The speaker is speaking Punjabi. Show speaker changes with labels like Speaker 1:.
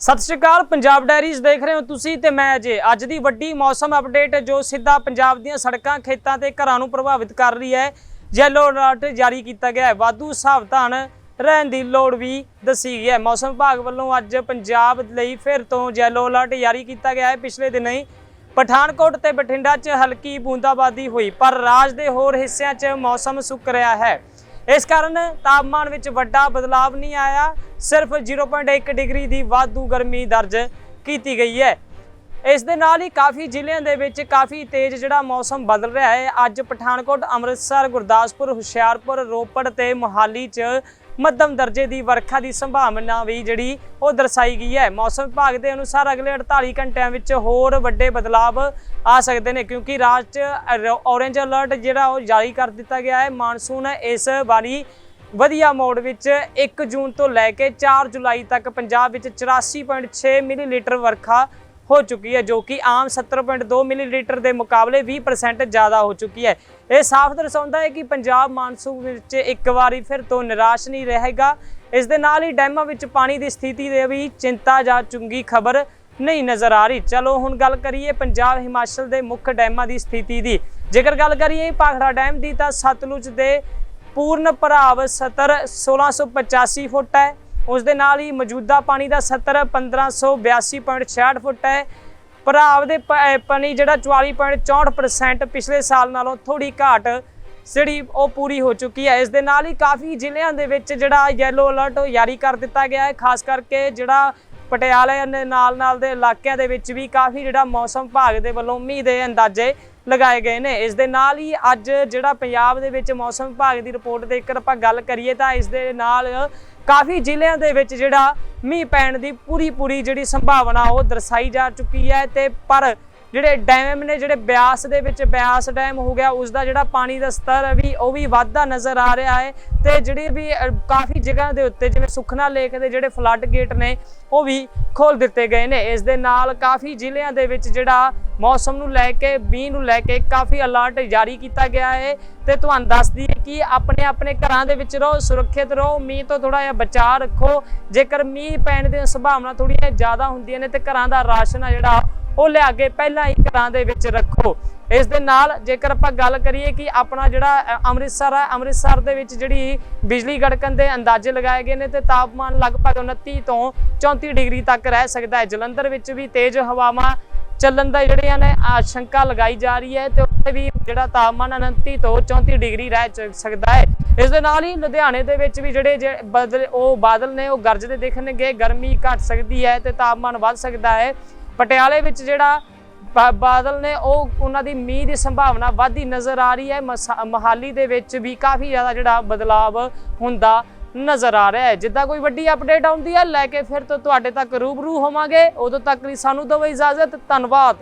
Speaker 1: ਸਤਿ ਸ਼੍ਰੀ ਅਕਾਲ, ਪੰਜਾਬ ਡਾਇਰੀਜ਼ ਦੇਖ ਰਹੇ ਹੋ ਤੁਸੀਂ ਤੇ ਮੈਂ ਅਜੇ। ਅੱਜ ਦੀ ਵੱਡੀ ਮੌਸਮ ਅਪਡੇਟ ਜੋ ਸਿੱਧਾ ਪੰਜਾਬ ਦੀਆਂ ਸੜਕਾਂ, ਖੇਤਾਂ ਤੇ ਘਰਾਂ ਨੂੰ ਪ੍ਰਭਾਵਿਤ ਕਰ ਰਹੀ ਹੈ ਯੈਲੋ ਅਲਰਟ ਜਾਰੀ ਕੀਤਾ ਗਿਆ ਹੈ। ਵਾਧੂ ਸਾਵਧਾਨ ਰਹਿਣ ਦੀ ਲੋੜ ਵੀ ਦੱਸੀ ਗਈ ਹੈ। ਮੌਸਮ ਵਿਭਾਗ ਵੱਲੋਂ ਅੱਜ ਪੰਜਾਬ ਲਈ ਫਿਰ ਤੋਂ ਯੈਲੋ ਅਲਰਟ ਜਾਰੀ ਕੀਤਾ ਗਿਆ ਹੈ। ਪਿਛਲੇ ਦਿਨ ਹੀ ਪਠਾਨਕੋਟ ਤੇ ਬਠਿੰਡਾ 'ਚ ਹਲਕੀ ਬੂੰਦਾਬਾਦੀ ਹੋਈ, ਪਰ ਰਾਜ ਦੇ ਹੋਰ ਹਿੱਸਿਆਂ 'ਚ ਮੌਸਮ ਸੁੱਕ ਰਿਹਾ ਹੈ। ਇਸ ਕਾਰਨ ਤਾਪਮਾਨ ਵਿੱਚ ਵੱਡਾ ਬਦਲਾਵ ਨਹੀਂ ਆਇਆ। ਸਿਰਫ 0.1 ਡਿਗਰੀ ਦੀ ਵਾਧੂ ਗਰਮੀ ਦਰਜ ਕੀਤੀ ਗਈ ਹੈ। ਇਸ ਦੇ ਨਾਲ ਹੀ ਕਾਫੀ ਜ਼ਿਲ੍ਹਿਆਂ ਦੇ ਵਿੱਚ ਕਾਫੀ ਤੇਜ਼ ਜਿਹੜਾ ਮੌਸਮ ਬਦਲ ਰਿਹਾ ਹੈ। ਅੱਜ ਪਠਾਨਕੋਟ, ਅੰਮ੍ਰਿਤਸਰ, ਗੁਰਦਾਸਪੁਰ, ਹੁਸ਼ਿਆਰਪੁਰ, ਰੋਪੜ ਤੇ ਮੋਹਾਲੀ 'ਚ ਮੱਧਮ ਦਰਜੇ ਦੀ ਵਰਖਾ ਦੀ ਸੰਭਾਵਨਾ ਵੀ ਜਿਹੜੀ ਉਹ ਦਰਸਾਈ ਗਈ ਹੈ। ਮੌਸਮ ਵਿਭਾਗ ਦੇ ਅਨੁਸਾਰ ਅਗਲੇ 48 ਘੰਟਿਆਂ ਵਿੱਚ ਹੋਰ ਵੱਡੇ ਬਦਲਾਵ ਆ ਸਕਦੇ ਨੇ ਕਿਉਂਕਿ ਰਾਜ 'ਚ ਔਰੇਂਜ ਅਲਰਟ ਜਿਹੜਾ ਉਹ ਜਾਰੀ ਕਰ ਦਿੱਤਾ ਗਿਆ ਹੈ। ਮਾਨਸੂਨ ਇਸ ਵਾਰੀ ਵਧੀਆ ਮੋੜ ਵਿੱਚ 1 ਜੂਨ ਤੋਂ ਲੈ ਕੇ 4 ਜੁਲਾਈ ਤੱਕ ਪੰਜਾਬ ਵਿੱਚ 84.6 ਮਿਲੀਲੀਟਰ ਵਰਖਾ ਹੋ ਚੁੱਕੀ ਹੈ, ਜੋ ਕਿ ਆਮ 70.2 ਮਿਲੀਲੀਟਰ ਦੇ ਮੁਕਾਬਲੇ 20% ਜ਼ਿਆਦਾ ਹੋ ਚੁੱਕੀ ਹੈ। ਇਹ ਸਾਫ਼ ਦਰਸਾਉਂਦਾ ਹੈ ਕਿ ਪੰਜਾਬ ਮਾਨਸੂਨ ਵਿੱਚ ਇੱਕ ਵਾਰੀ ਫਿਰ ਤੋਂ ਨਿਰਾਸ਼ ਨਹੀਂ ਰਹੇਗਾ। ਇਸ ਦੇ ਨਾਲ ਹੀ ਡੈਮਾਂ ਵਿੱਚ ਪਾਣੀ ਦੀ ਸਥਿਤੀ ਦੇ ਵੀ ਚਿੰਤਾ ਜਾਂ ਚੁੰਗੀ ਖਬਰ ਨਹੀਂ ਨਜ਼ਰ ਆ ਰਹੀ। ਚਲੋ, ਹੁਣ ਗੱਲ ਕਰੀਏ ਪੰਜਾਬ ਹਿਮਾਚਲ ਦੇ ਮੁੱਖ ਡੈਮਾਂ ਦੀ ਸਥਿਤੀ ਦੀ। ਜੇਕਰ ਗੱਲ ਕਰੀਏ ਭਾਖੜਾ ਡੈਮ ਦੀ ਤਾਂ ਸਤਲੁਜ ਦੇ ਪੂਰਨ ਭਰਾਵ 70 1685 ਫੁੱਟ ਹੈ। ਉਸ ਦੇ ਨਾਲ ਹੀ ਮੌਜੂਦਾ ਪਾਣੀ ਦਾ 70 1582.66 ਫੁੱਟ ਹੈ। ਭਰਾਵ ਦੇ ਪ- ਅਹ ਪਾਣੀ ਜਿਹੜਾ 44.64% ਪਿਛਲੇ ਸਾਲ ਨਾਲੋਂ ਥੋੜੀ ਘਾਟ ਜਿਹੜੀ ਉਹ ਪੂਰੀ ਹੋ ਚੁੱਕੀ ਹੈ। ਇਸ ਦੇ ਨਾਲ ਹੀ ਕਾਫੀ ਜ਼ਿਲ੍ਹਿਆਂ ਦੇ ਵਿੱਚ ਜਿਹੜਾ ਯੈਲੋ ਅਲਰਟ ਉਹ ਜਾਰੀ ਕਰ ਦਿੱਤਾ ਗਿਆ ਹੈ। ਖਾਸ ਕਰਕੇ ਜਿਹੜਾ ਪਟਿਆਲੇ ਦੇ ਨਾਲ ਨਾਲ ਦੇ ਇਲਾਕਿਆਂ ਦੇ ਵਿੱਚ ਵੀ ਕਾਫੀ ਜਿਹੜਾ ਮੌਸਮ ਵਿਭਾਗ ਦੇ ਵੱਲੋਂ ਮੀਂਹ ਦੇ ਅੰਦਾਜ਼ੇ ਲਗਾਏ ਗਏ ਨੇ। ਇਸ ਦੇ ਨਾਲ ਹੀ ਅੱਜ ਜਿਹੜਾ ਪੰਜਾਬ ਦੇ ਵਿੱਚ ਮੌਸਮ ਵਿਭਾਗ ਦੀ ਰਿਪੋਰਟ ਦੇ ਇੱਕ ਆਪਾਂ ਗੱਲ ਕਰੀਏ ਤਾਂ ਇਸ ਦੇ ਨਾਲ ਕਾਫੀ ਜ਼ਿਲ੍ਹਿਆਂ ਦੇ ਵਿੱਚ ਜਿਹੜਾ ਮੀਂਹ ਪੈਣ ਦੀ ਪੂਰੀ ਪੂਰੀ ਜਿਹੜੀ ਸੰਭਾਵਨਾ ਉਹ ਦਰਸਾਈ ਜਾ ਚੁੱਕੀ ਹੈ ਤੇ ਪਰ ਜਿਹੜੇ ਡੈਮ ਨੇ, ਜਿਹੜੇ ਬਿਆਸ ਦੇ ਵਿੱਚ ਬਿਆਸ ਡੈਮ ਹੋ ਗਿਆ ਉਸ ਦਾ ਜਿਹੜਾ ਪਾਣੀ ਦਾ ਸਤਰ ਵੀ, ਉਹ ਵੀ ਵਾਧਾ ਨਜ਼ਰ ਆ ਰਿਹਾ ਹੈ ਤੇ ਜਿਹੜੀ ਵੀ ਕਾਫੀ ਜਗ੍ਹਾ ਦੇ ਉੱਤੇ, ਜਿਵੇਂ ਸੁਖਨਾ ਲੇਕ ਦੇ ਜਿਹੜੇ ਫਲੱਡ ਗੇਟ ਨੇ, ਉਹ ਵੀ ਖੋਲ ਦਿੱਤੇ ਗਏ ਨੇ। ਇਸ ਦੇ ਨਾਲ ਕਾਫੀ ਜ਼ਿਲ੍ਹਿਆਂ ਦੇ ਵਿੱਚ ਜਿਹੜਾ ਮੌਸਮ ਨੂੰ ਲੈ ਕੇ, ਮੀਂਹ ਨੂੰ ਲੈ ਕੇ ਕਾਫੀ ਅਲਰਟ ਜਾਰੀ ਕੀਤਾ ਗਿਆ ਹੈ ਤੇ ਤੁਹਾਨੂੰ ਦੱਸ ਦਈਏ ਕਿ ਆਪਣੇ ਆਪਣੇ ਘਰਾਂ ਦੇ ਵਿੱਚ ਰਹੋ, ਸੁਰੱਖਿਅਤ ਰਹੋ, ਮੀਂਹ ਤੋਂ ਥੋੜਾ ਜਿਹਾ ਬਚਾਅ ਰੱਖੋ। ਜੇਕਰ ਮੀਂਹ ਪੈਣ ਦੀਆਂ ਸੰਭਾਵਨਾ ਥੋੜੀਆਂ ਜ਼ਿਆਦਾ ਹੁੰਦੀਆਂ ਨੇ ਤੇ ਘਰਾਂ ਦਾ ਰਾਸ਼ਨ ਆ ਜਿਹੜਾ ਉਹ ਲਿਆ ਕੇ ਪਹਿਲਾਂ ਹੀ ਘਰਾਂ ਦੇ ਵਿੱਚ ਰੱਖੋ। ਇਸ ਦੇ ਨਾਲ ਜੇਕਰ ਆਪਾਂ ਗੱਲ ਕਰੀਏ ਕਿ ਆਪਣਾ ਜਿਹੜਾ ਅੰਮ੍ਰਿਤਸਰ ਹੈ, ਅੰਮ੍ਰਿਤਸਰ ਦੇ ਵਿੱਚ ਜਿਹੜੀ ਬਿਜਲੀ ਗੜਕਣ ਦੇ ਅੰਦਾਜ਼ੇ ਲਗਾਏ ਗਏ ਨੇ ਤੇ ਤਾਪਮਾਨ ਲਗਭਗ 29 ਤੋਂ 34 ਡਿਗਰੀ ਤੱਕ ਰਹਿ ਸਕਦਾ ਹੈ। ਜਲੰਧਰ ਵਿੱਚ ਵੀ ਤੇਜ਼ ਹਵਾਵਾਂ ਚੱਲਣ ਦਾ ਜਿਹੜੀਆਂ ਨੇ ਆਸ਼ੰਕਾ ਲਗਾਈ ਜਾ ਰਹੀ ਹੈ ਤੇ ਉੱਥੇ ਵੀ ਜਿਹੜਾ ਤਾਪਮਾਨ 29 ਤੋਂ 34 ਡਿਗਰੀ ਰਹਿ ਚ- ਸਕਦਾ ਹੈ। ਇਸ ਦੇ ਨਾਲ ਹੀ ਲੁਧਿਆਣੇ ਦੇ ਵਿੱਚ ਵੀ ਜਿਹੜੇ ਜੇ- ਬਦਲ, ਉਹ ਬਾਦਲ ਨੇ ਉਹ ਗਰਜਦੇ ਦੇਖਣਗੇ, ਗਰਮੀ ਘਟ ਸਕਦੀ ਹੈ ਤੇ ਤਾਪਮਾਨ ਵੱਧ ਸਕਦਾ ਹੈ। ਪਟਿਆਲੇ ਵਿੱਚ ਜਿਹੜਾ ਬਾਦਲ ਨੇ ਉਹ ਉਹਨਾਂ ਦੀ ਮੀਂਹ ਦੀ ਸੰਭਾਵਨਾ ਵਾਧੀ ਨਜ਼ਰ ਆ ਰਹੀ ਹੈ। ਮਸਾ- ਮੋਹਾਲੀ ਦੇ ਵਿੱਚ ਵੀ ਕਾਫੀ ਜ਼ਿਆਦਾ ਜਿਹੜਾ ਬਦਲਾਵ ਹੁੰਦਾ ਨਜ਼ਰ ਆ ਰਿਹਾ ਹੈ। ਜਿੱਦਾਂ ਕੋਈ ਵੱਡੀ ਅਪਡੇਟ ਆਉਂਦੀ ਹੈ, ਲੈ ਕੇ ਫਿਰ ਤੋਂ ਤੁਹਾਡੇ ਤੱਕ ਰੂਬਰੂ ਹੋਵਾਂਗੇ। ਉਦੋਂ ਤੱਕ ਲਈ ਸਾਨੂੰ ਦਿਓ ਇਜਾਜ਼ਤ। ਧੰਨਵਾਦ।